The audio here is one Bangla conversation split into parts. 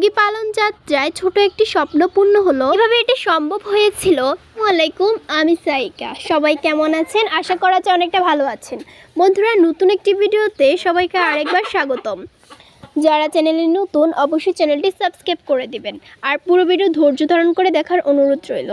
মুরগি পালন যাত্রায় ছোট একটি স্বপ্ন পূর্ণ হলো, এভাবে এটি সম্ভব হয়েছিল। ওয়ালাইকুম, আমি সাইকা। সবাই কেমন আছেন? আশা করা যায় অনেকটা ভালো আছেন। বন্ধুরা, নতুন একটি ভিডিওতে সবাইকে আরেকবার স্বাগতম। যারা চ্যানেলে নতুন, অবশ্যই চ্যানেলটি সাবস্ক্রাইব করে দিবেন। আর পুরো ভিডিও ধৈর্য ধারণ করে দেখার অনুরোধ রইল।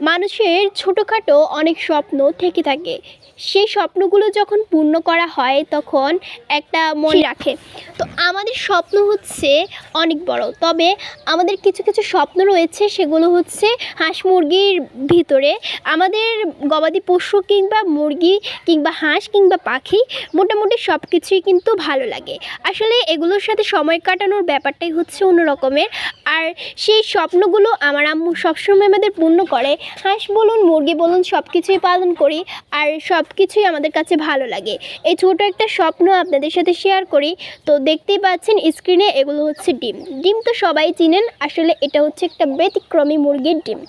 মানুষের ছোটোখাটো অনেক স্বপ্ন থেকে থাকে। সেই স্বপ্নগুলো যখন পূর্ণ করা হয় তখন একটা মনে রাখে। তো আমাদের স্বপ্ন হচ্ছে অনেক বড়। তবে আমাদের কিছু কিছু স্বপ্ন রয়েছে সেগুলো হচ্ছে হাঁস মুরগির ভিতরে। আমাদের গবাদি পশু কিংবা মুরগি কিংবা হাঁস কিংবা পাখি মোটামুটি সব কিছুই কিন্তু ভালো লাগে। আসলে এগুলোর সাথে সময় কাটানোর ব্যাপারটাই হচ্ছে অন্য রকমের আর সেই স্বপ্নগুলো আমার আম্মু সবসময় আমাদের পূর্ণ করে। হাঁস বলুন, মুরগি বলুন সব কিছুই পালন করি আর সব কিছুই আমাদের কাছে ভালো লাগে। এই ছোটো একটা স্বপ্ন আপনাদের সাথে শেয়ার করি। তো দেখতেই পাচ্ছেন স্ক্রিনে এগুলো হচ্ছে ডিম। ডিম তো সবাই চিনেন, আসলে এটা হচ্ছে একটা ব্যতিক্রমী মুরগির ডিম।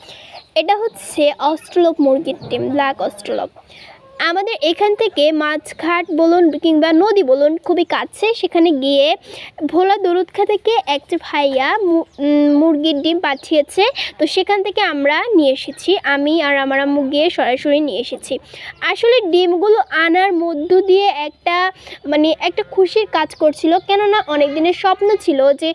এটা হচ্ছে অস্ট্রোলপ মুরগির ডিম, ব্ল্যাক অস্ট্রোলপ আমাদের এখান থেকে মাছঘাট বলুন কিংবা নদী বলুন খুবই কাছে, সেখানে গিয়ে ভোলা দরুদখা থেকে একটা ভাইয়া মুরগির ডিম পাঠিয়েছে। তো সেখান থেকে আমরা নিয়ে এসেছি, আমি আর আমার আম্মু গিয়ে সরাসরি নিয়ে এসেছি। আসলে ডিমগুলো আনার মধ্য দিয়ে মানে একটা খুশির কাজ করছিল। কেননা অনেক দিনের স্বপ্ন ছিল যে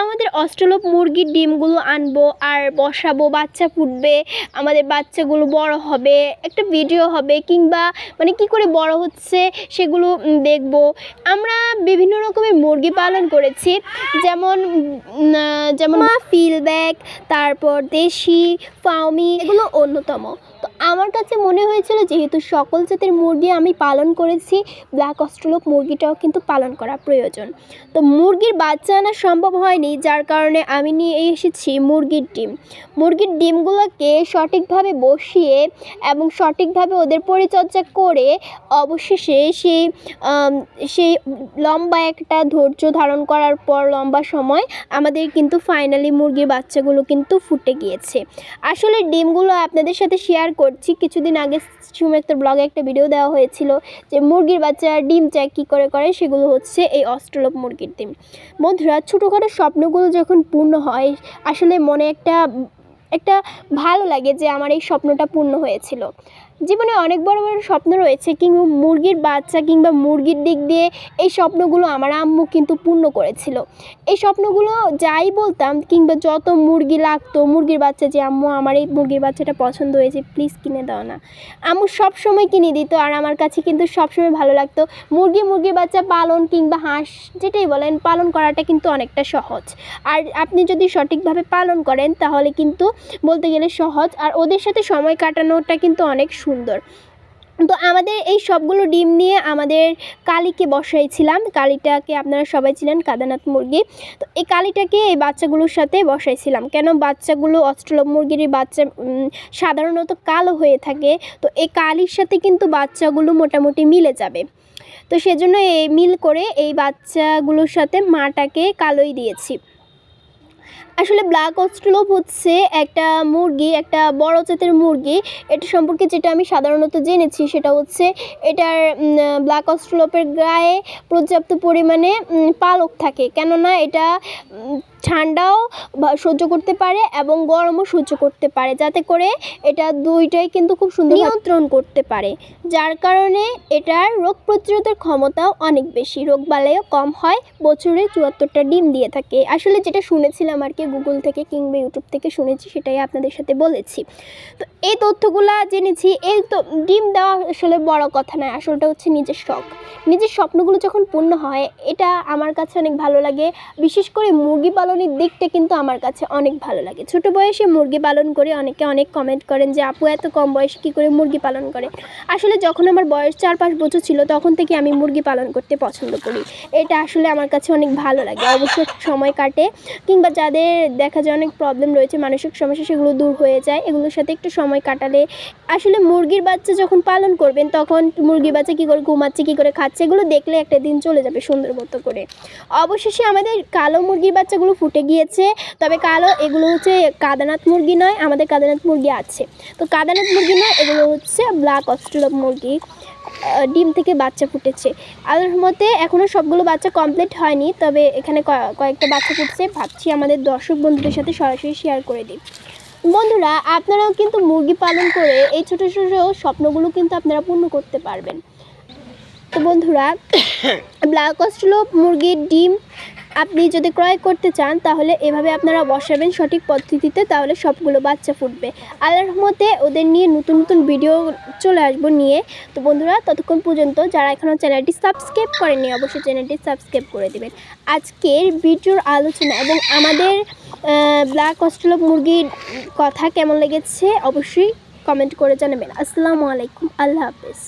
আমাদের অস্ট্রেলপ মুরগির ডিমগুলো আনব আর বসাবো, বাচ্চা ফুটবে আমাদের বাচ্চাগুলো বড় হবে, একটা ভিডিও হবে কিংবা মানে কি করে বড় হচ্ছে সেগুলো দেখব। আমরা বিভিন্ন রকমের মুরগি পালন করেছি। যেমন যেমন ফিলব্যাক তারপর দেশি ফাউমি এগুলো অন্যতম। আমার কাছে মনে হয়েছিল যেহেতু সকল জাতের মুরগি আমি পালন করেছি ব্ল্যাক অস্ট্রেলপ মুরগিটাও কিন্তু পালন করা প্রয়োজন। তো মুরগির বাচ্চা আনা সম্ভব হয়নি, যার কারণে আমি নিয়ে এসেছি মুরগির ডিম। মুরগির ডিমগুলোকে সঠিকভাবে বসিয়ে এবং সঠিকভাবে ওদের পরিচর্যা করে অবশেষে সেই সেই লম্বা একটা ধৈর্য ধারণ করার পর লম্বা সময় আমাদের কিন্তু ফাইনালি মুরগির বাচ্চাগুলো কিন্তু ফুটে গিয়েছে। আসলে ডিমগুলো আপনাদের সাথে শেয়ার করছি। কিছুদিন আগে সুমেক্তর ব্লগে একটা ভিডিও দেওয়া হয়েছিল যে মুরগির বাচ্চা ডিম চায়, কী করে করে? সেগুলো হচ্ছে এই অস্ট্রলোপ মুরগির ডিম। বন্ধুরা, ছোটোখাটো স্বপ্নগুলো যখন পূর্ণ হয়, আসলে মনে একটা একটা ভালো লাগে যে আমার এই স্বপ্নটা পূর্ণ হয়েছিল। জীবনে অনেক বড় বড় স্বপ্ন রয়েছে কিংবা মুরগির বাচ্চা কিংবা মুরগির দিক দিয়ে এই স্বপ্নগুলো আমার আম্মু কিন্তু পূর্ণ করেছিল। এই স্বপ্নগুলো যাই বলতাম কিংবা যত মুরগি লাগতো, মুরগির বাচ্চা যে, আম্মু, আমার এই মুরগির বাচ্চাটা পছন্দ হয়েছে প্লিজ কিনে দাও না। আম্মু সব সময় কিনে দিত আর আমার কাছে কিন্তু সবসময় ভালো লাগতো। মুরগি, মুরগির বাচ্চা পালন কিংবা হাঁস, যেটাই বলেন, পালন করাটা কিন্তু অনেকটা সহজ। আর আপনি যদি সঠিকভাবে পালন করেন তাহলে কিন্তু বলতে গেলে সহজ। আর ওদের সাথে সময় কাটানোটা কিন্তু অনেক সুন্দর। তো আমাদের এই সবগুলো ডিম নিয়ে আমাদের কালীকে বসাইছিলাম। কালীটাকে আপনারা সবাই ছিলেন কাদানাথ মুরগি। তো এই কালীটাকে এই বাচ্চাগুলোর সাথে বসাইছিলাম। কেন বাচ্চাগুলো অস্ট্রেলব মুরগির বাচ্চা সাধারণত কালো হয়ে থাকে। তো এই কালির সাথে কিন্তু বাচ্চাগুলো মোটামুটি মিলে যাবে। তো সেজন্য এই মিল করে এই বাচ্চাগুলোর সাথে মাটাকে কালোই দিয়েছি। আসলে ব্ল্যাক অস্ট্রোলোপ হচ্ছে একটা মুরগি, একটা বড় জাতের মুরগি। এটা সম্পর্কে যেটা আমি সাধারণত জেনেছি সেটা হচ্ছে এটার ব্ল্যাক অস্ট্রোলোপের গায়ে পর্যাপ্ত পরিমাণে পালক থাকে। কেননা এটা ঠান্ডাও সহ্য করতে পারে এবং গরমও সহ্য করতে পারে। যাতে করে এটা দুইটাই কিন্তু খুব সুন্দর নিয়ন্ত্রণ করতে পারে। যার কারণে এটার রোগ প্রতিরোধের ক্ষমতাও অনেক বেশি। রোগ বালাইও কম হয়, বছরে চুয়াত্তরটা ডিম দিয়ে থাকে। আসলে যেটা শুনেছিলাম আর কি, গুগল থেকে কিংবা ইউটিউব থেকে শুনেছি, সেটাই আপনাদের সাথে বলেছি। তো এই তথ্যগুলা জেনেছি, এই তো ডিম দেওয়া আসলে বড় কথা নয়, আসলটা হচ্ছে নিজের শখ। নিজের স্বপ্নগুলো যখন পূর্ণ হয়, এটা আমার কাছে অনেক ভালো লাগে। বিশেষ করে মুরগি পালনের দিকটা কিন্তু আমার কাছে অনেক ভালো লাগে। ছোট বয়সে মুরগি পালন করে অনেকে অনেক কমেন্ট করেন যে, আপু, এত কম বয়সে কী করে মুরগি পালন করে? আসলে যখন আমার বয়স চার পাঁচ বছর ছিল, তখন থেকে আমি মুরগি পালন করতে পছন্দ করি। এটা আসলে আমার কাছে অনেক ভালো লাগে। অবশ্যই সময় কাটে, কিংবা যাদের দেখা যায় অনেক প্রবলেম রয়েছে, মানসিক সমস্যা, সেগুলো দূর হয়ে যায়। এগুলোর সাথে একটু সময় কাটালে আসলে মুরগির বাচ্চা যখন পালন করবেন, তখন মুরগির বাচ্চা কী করে ঘুমাচ্ছে, কী করে খাচ্ছে, এগুলো দেখলে একটা দিন চলে যাবে সুন্দর মতো করে। অবশেষে আমাদের কালো মুরগির বাচ্চাগুলো ফুটে গিয়েছে। তবে কালো, এগুলো হচ্ছে কাদানাথ মুরগি নয়, আমাদের কাদানাথ মুরগি আছে। তো কাদানাথ মুরগি নয়, এগুলো হচ্ছে ব্ল্যাক অস্ট্রেলপ মুরগি ডিম থেকে বাচ্চা ফুটেছে। আল্লাহর মতে এখনও সবগুলো বাচ্চা কমপ্লিট হয়নি, তবে এখানে কয়েকটা বাচ্চা ফুটছে। ভাবছি আমাদের দর্শক বন্ধুদের সাথে সরাসরি শেয়ার করে দিই। বন্ধুরা, আপনারাও কিন্তু মুরগি পালন করে এই ছোটো ছোটো স্বপ্নগুলো কিন্তু আপনারা পূর্ণ করতে পারবেন। তো বন্ধুরা, ব্ল্যাক অস্ট্রেলো মুরগির ডিম আপনি যদি ক্রয় করতে চান, তাহলে এভাবে আপনারা বসাবেন সঠিক পদ্ধতিতে, তাহলে সবগুলো বাচ্চা ফুটবে। আল্লাহর রহমতে ওদের নিয়ে নতুন নতুন ভিডিও চলে আসব নিয়ে। তো বন্ধুরা, ততক্ষণ পর্যন্ত যারা এখনও চ্যানেলটি সাবস্ক্রাইব করেনি অবশ্যই চ্যানেলটি সাবস্ক্রাইব করে দেবেন। আজকের ভিডিওর আলোচনা এবং আমাদের ব্ল্যাক অস্ট্রেলো মুরগির কথা কেমন লেগেছে, অবশ্যই কমেন্ট করে জানাবেন। আসসালামু আলাইকুম, আল্লাহ হাফেজ।